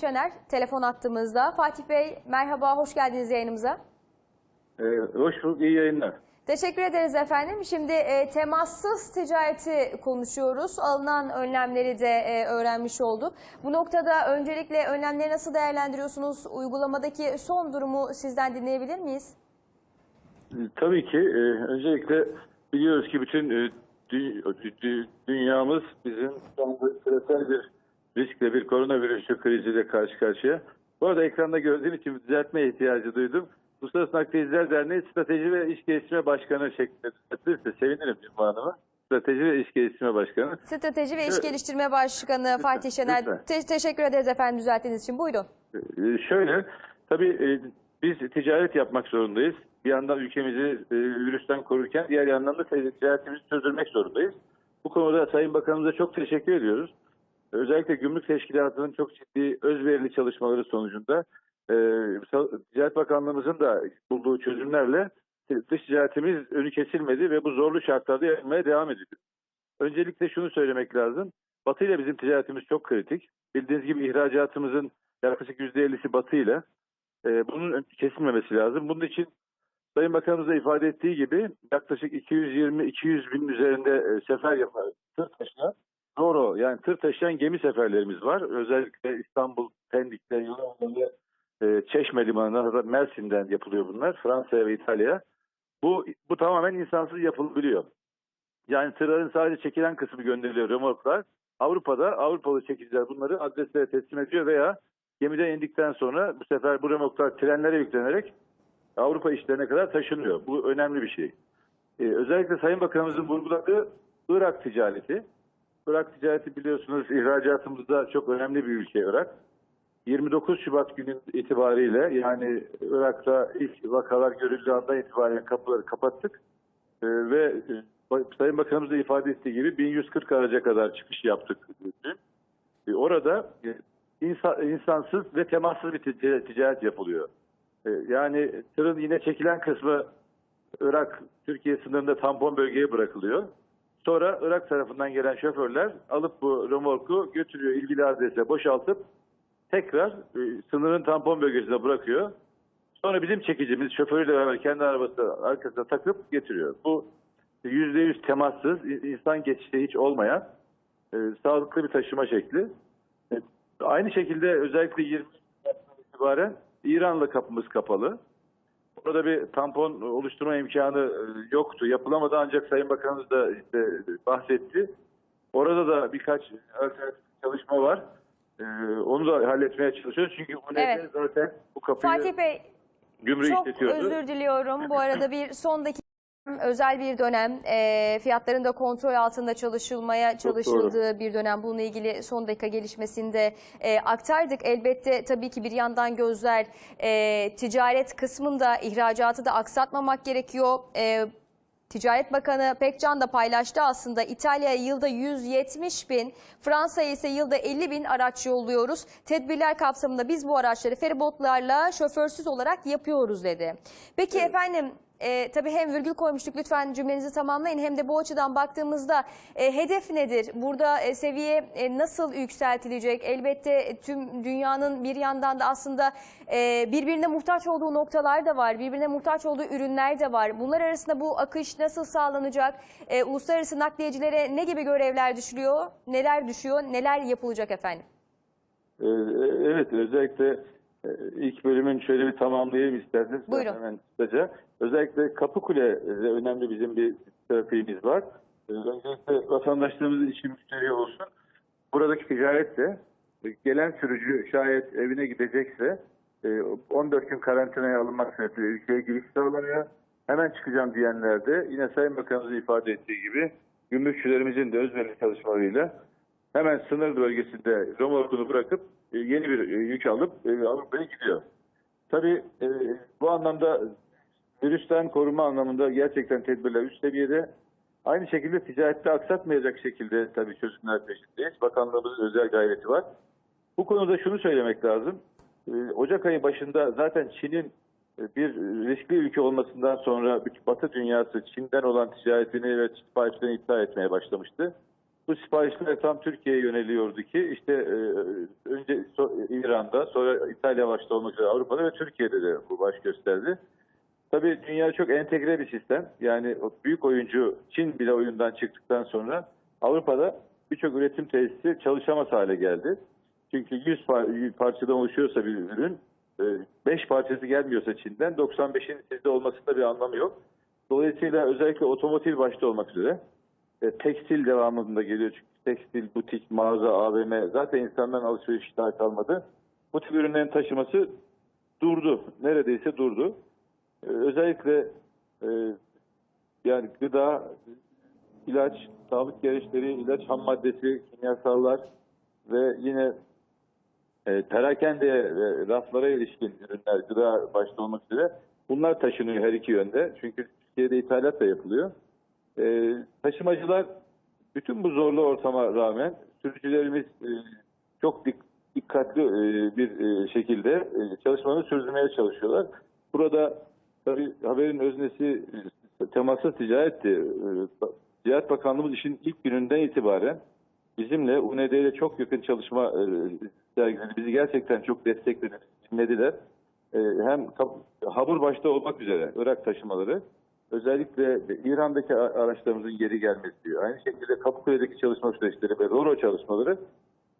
Şener telefon attığımızda. Fatih Bey merhaba, hoş geldiniz yayınımıza. Ee, hoş bulduk, iyi yayınlar. Teşekkür ederiz efendim. Şimdi e, temassız ticareti konuşuyoruz. Alınan önlemleri de e, öğrenmiş olduk. Bu noktada öncelikle önlemleri nasıl değerlendiriyorsunuz? Uygulamadaki son durumu sizden dinleyebilir miyiz? Ee, Tabii ki e, öncelikle biliyoruz ki bütün e, dü- dü- dünyamız bizim küresel bir riskle bir koronavirüsü kriziyle karşı karşıya. Bu arada ekranda gördüğüm için düzeltme ihtiyacı duydum. Uluslararası Nakliyeciler Derneği Strateji ve İş Geliştirme Başkanı şeklinde düzeltirse sevinirim ünvanımı. Strateji ve İş Geliştirme Başkanı. Strateji ve İş. Geliştirme Başkanı Fatih Şener. lütfen. Te- teşekkür ederiz efendim düzelttiğiniz için. Buyurun. Ee, Şöyle, tabii e, biz ticaret yapmak zorundayız. Bir yandan ülkemizi e, virüsten korurken diğer yandan da ticaretimizi sürdürmek zorundayız. Bu konuda Sayın Bakanımıza çok teşekkür ediyoruz. Özellikle Gümrük Teşkilatı'nın çok ciddi özverili çalışmaları sonucunda e, Ticaret Bakanlığımızın da bulduğu çözümlerle dış ticaretimiz önü kesilmedi ve bu zorlu şartlarda yapmaya devam ediyor. Öncelikle şunu söylemek lazım. Batı ile bizim ticaretimiz çok kritik. Bildiğiniz gibi ihracatımızın yaklaşık %50'si Batı ile. Ee, bunun kesilmemesi lazım. Bunun için Sayın Bakanımız da ifade ettiği gibi yaklaşık 220-200 bin üzerinde e, sefer yapan tır taşıyan Roro yani tır taşıyan gemi seferlerimiz var. Özellikle İstanbul, Pendik'te, Yunanistan e, Çeşme Limanı'na Mersin'den yapılıyor bunlar. Fransa'ya ve İtalya'ya. Bu, bu tamamen insansız yapılabiliyor. Yani tırların sadece çekilen kısmı gönderiliyor römorklar. Avrupa'da Avrupalı çekiciler bunları adreslere teslim ediyor veya gemiden indikten sonra bu sefer bu römorklar trenlere yüklenerek Avrupa işlerine kadar taşınıyor. Bu önemli bir şey. Ee, özellikle Sayın Bakanımızın vurguladığı Irak ticareti. Irak ticareti biliyorsunuz ihracatımızda çok önemli bir ülke Irak. 29 Şubat günün itibariyle yani Irak'ta ilk vakalar görüldüğü andan itibaren kapıları kapattık. Ee, ve e, Sayın Bakanımız da ifade ettiği gibi 1140 araca kadar çıkış yaptık dün. E, orada e, insan, insansız ve temassız bir tic- ticaret yapılıyor. E, yani tırın yine çekilen kısmı Irak, Türkiye sınırında tampon bölgeye bırakılıyor. Sonra Irak tarafından gelen şoförler alıp bu römorku götürüyor ilgili adrese boşaltıp tekrar e, sınırın tampon bölgesine bırakıyor. Sonra bizim çekicimiz şoförüyle beraber kendi arabası arkasına takıp getiriyor. Bu %100 temassız, insan geçişte hiç olmayan e, sağlıklı bir taşıma şekli. E, aynı şekilde özellikle 20 Mart'tan itibaren İran'la kapımız kapalı. Orada bir tampon oluşturma imkanı e, yoktu. Yapılamadı ancak Sayın Bakanımız da işte bahsetti. Orada da birkaç alternatif çalışma var. E, onu da halletmeye çalışıyoruz. Çünkü bu Evet. zaten bu kapıyı Fatih Bey gümrüğü Çok özür diliyorum. Bu arada bir son dakika özel bir dönem e, fiyatların da kontrol altında çalışılmaya çalışıldığı bir dönem. Bununla ilgili son dakika gelişmesinde e, aktardık. Elbette tabii ki bir yandan gözler e, ticaret kısmında ihracatı da aksatmamak gerekiyor. E, Ticaret Bakanı Pekcan da paylaştı aslında İtalya'ya yılda 170 bin, Fransa'ya ise yılda 50 bin araç yolluyoruz. Tedbirler kapsamında biz bu araçları feribotlarla şoförsüz olarak yapıyoruz dedi. Peki efendim e, tabii hem virgül koymuştuk lütfen cümlenizi tamamlayın hem de bu açıdan baktığımızda e, hedef nedir? Burada e, seviye e, nasıl yükseltilecek? Elbette e, tüm dünyanın bir yandan da aslında e, birbirine muhtaç olduğu noktalar da var. Birbirine muhtaç olduğu ürünler de var. Bunlar arasında bu akış nasıl sağlanacak? E, uluslararası nakliyecilere ne gibi görevler düşüyor? Neler düşüyor? Neler yapılacak efendim? Ee, Evet, özellikle e, ilk bölümün şöyle bir tamamlayayım isterseniz. Buyurun. Hemen kısaca. Özellikle Kapıkule'de önemli bizim bir trafiğimiz var. Ee, Öncelikle vatandaşlarımız için müşteri olsun. Buradaki ticaret de e, gelen sürücü şayet evine gidecekse e, 14 gün karantinaya alınmak sebebiyle ülkeye giriş sağlanıyor. Hemen çıkacağım diyenler de yine Sayın Bakanımızın ifade ettiği gibi gümrükçülerimizin de özverili çalışmalarıyla hemen sınır bölgesinde römorkunu bırakıp e, yeni bir e, yük alıp e, Avrupa'ya gidiyor. Tabii bu anlamda virüsten koruma anlamında gerçekten tedbirler üst seviyede. Aynı şekilde ticarette aksatmayacak şekilde tabii çözümler peşindeyiz. Bakanlığımızın özel gayreti var. Bu konuda şunu söylemek lazım. Ocak ayı başında zaten Çin'in bir riskli ülke olmasından sonra Batı dünyası Çin'den olan ticaretini ve siparişlerini iptal etmeye başlamıştı. Bu siparişler tam Türkiye'ye yöneliyordu ki işte e, önce so- İran'da sonra İtalya başta olmak üzere Avrupa'da ve Türkiye'de de bu baş gösterdi. Tabii dünya çok entegre bir sistem. Yani büyük oyuncu Çin bile oyundan çıktıktan sonra Avrupa'da birçok üretim tesisi çalışamaz hale geldi. Çünkü 100 par- parçadan oluşuyorsa bir ürün 5 parçası gelmiyorsa Çin'den 95'in sizde olmasında bir anlamı yok. Dolayısıyla özellikle otomotiv başta olmak üzere e, tekstil devamında geliyor. Çünkü tekstil, butik, mağaza, AVM zaten insanların alışveriş iştahı kalmadı. Bu tip ürünlerin taşıması durdu. Neredeyse durdu. Ee, özellikle e, yani gıda, ilaç, sağlık gereçleri, ilaç ham maddesi, kimyasallar ve yine e, perakende ve raflara ilişkin ürünler, gıda başta olmak üzere bunlar taşınıyor her iki yönde. Çünkü Türkiye'de ithalat da yapılıyor. E, taşımacılar bütün bu zorlu ortama rağmen sürücülerimiz e, çok dik- dikkatli e, bir e, şekilde e, çalışmalarını sürdürmeye çalışıyorlar. Burada tabii haberin öznesi e, temassız ticaretti. E, Ticaret Bakanlığımız işin ilk gününden itibaren bizimle UND ile çok yakın çalışma e. Bizi gerçekten çok destekledi, dinlediler. E, hem hamur başta olmak üzere Irak taşımaları özellikle İran'daki araçlarımızın geri gelmesi diyor. Aynı şekilde Kapıkule'deki çalışma süreçleri ve Roro çalışmaları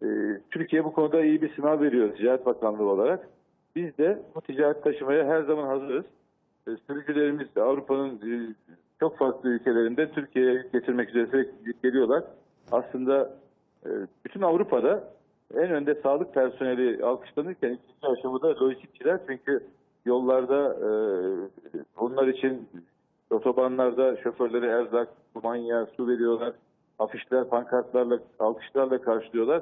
e, Türkiye bu konuda iyi bir sınav veriyor Ticaret Bakanlığı olarak. Biz de bu ticaret taşımaya her zaman hazırız. E, sürücülerimiz Avrupa'nın e, çok farklı ülkelerinde Türkiye'ye getirmek üzere sürekli geliyorlar. Aslında e, bütün Avrupa'da en önde sağlık personeli alkışlanırken ikinci aşamada lojistikçiler çünkü yollarda e, onlar için otobanlarda şoförlere erzak, kumanya, su veriyorlar. Afişler, pankartlarla, alkışlarla karşılıyorlar.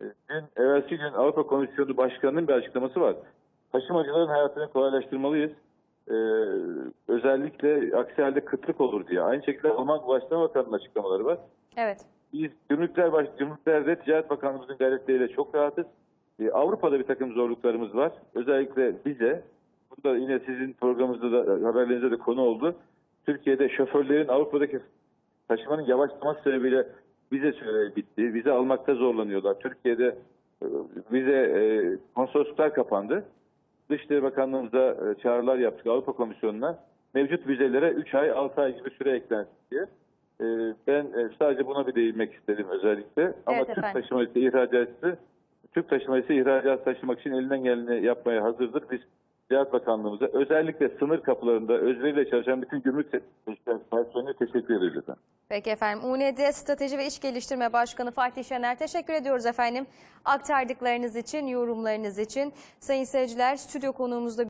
E, Dün, evvelsi gün Avrupa Komisyonu Başkanı'nın bir açıklaması var. Taşımacıların hayatını kolaylaştırmalıyız. Ee, özellikle aksi halde kıtlık olur diye. Aynı şekilde Alman Ulaştırma Bakanı'nın açıklamaları var. Evet. Biz gümrükler baş, gümrüklerde Ticaret Bakanlığımızın gayretleriyle çok rahatız. Ee, Avrupa'da bir takım zorluklarımız var. Özellikle bize, bu da yine sizin programınızda da haberlerinizde de konu oldu. Türkiye'de şoförlerin Avrupa'daki taşımanın yavaşlaması sebebiyle vize süreleri bitti. Vize almakta zorlanıyorlar. Türkiye'de e, vize e, konsolosluklar kapandı. Dışişleri Bakanlığımıza e, çağrılar yaptık Avrupa Komisyonu'na. Mevcut vizelere 3 ay 6 ay gibi süre eklensin diye. Ben sadece buna bir değinmek istedim özellikle. Ama Evet Türk efendim. taşımacısı, ihracatçısı Türk taşımacısı ihracat taşımak için elinden geleni yapmaya hazırdır. Biz Ticaret Bakanlığımıza özellikle sınır kapılarında özveriyle çalışan bütün gümrük personeline teşekkür ederiz efendim. Peki efendim. UNED Strateji ve İş Geliştirme Başkanı Fatih Şener teşekkür ediyoruz efendim. Aktardıklarınız için, yorumlarınız için. Sayın seyirciler, stüdyo konuğumuzda